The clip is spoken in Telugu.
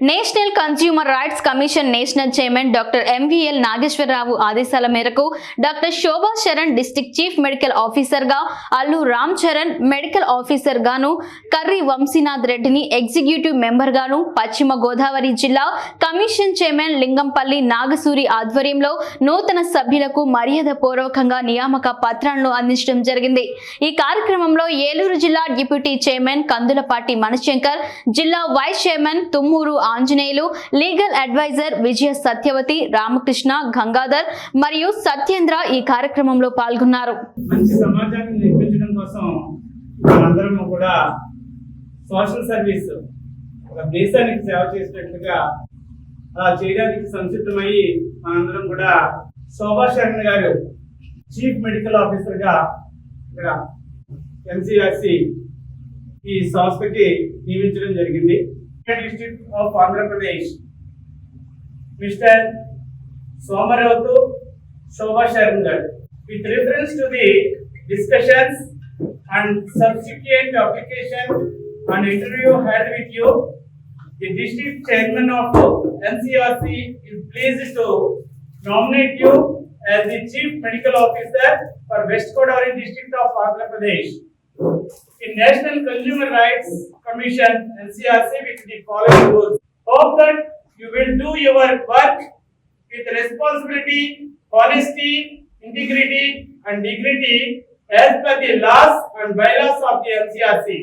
National consumer rights commission national chairman doctor MVL Nageswararao ఆదేశాల మేరకు doctor Shobha Saran district chief medical ఆఫీసర్గా అల్లు రామ్ చరణ్ మెడికల్ ఆఫీసర్ గాను కర్రి వంశీనాథ్ రెడ్డిని ఎగ్జిక్యూటివ్ మెంబర్ గాను పశ్చిమ గోదావరి జిల్లా కమిషన్ చైర్మన్ లింగంపల్లి నాగసూరి ఆధ్వర్యంలో నూతన సభ్యులకు మర్యాద పూర్వకంగా నియామక పత్రాలను అందించడం జరిగింది. ఈ కార్యక్రమంలో ఏలూరు జిల్లా డిప్యూటీ చైర్మన్ కందులపాటి మణిశంకర్ జిల్లా vice chairman Tummuru Anjaneyulu legal advisor Vijaya Satyavathi Ramakrishna Gangadhar మరియు సత్యేంద్ర ఈ కార్యక్రమంలో పాల్గొన్నారు. మంచి కోసం కూడా సోషల్ సర్వీస్ ఒక దేశానికి సేవ చేసినట్లుగా అలా చేయడానికి సంసిద్ధమై మనందరం కూడా శోభా శరణ్ గారు చీఫ్ మెడికల్ ఆఫీసర్గా ఇక్కడ ఎంసీఆర్సి ఈ సంస్థకి నియమించడం జరిగింది. district of Andhra Pradesh. Mr. Somaratu Shobha Sharangal. With reference to the discussions and subsequent application and interview held with you, the district chairman of NCRC is pleased to nominate you as the chief medical officer for West Godavari district of Andhra Pradesh. National Consumer Rights Commission NCRC with the following rules. Hope that you will do your work with responsibility, honesty, integrity and dignity as per the laws and bylaws of the NCRC.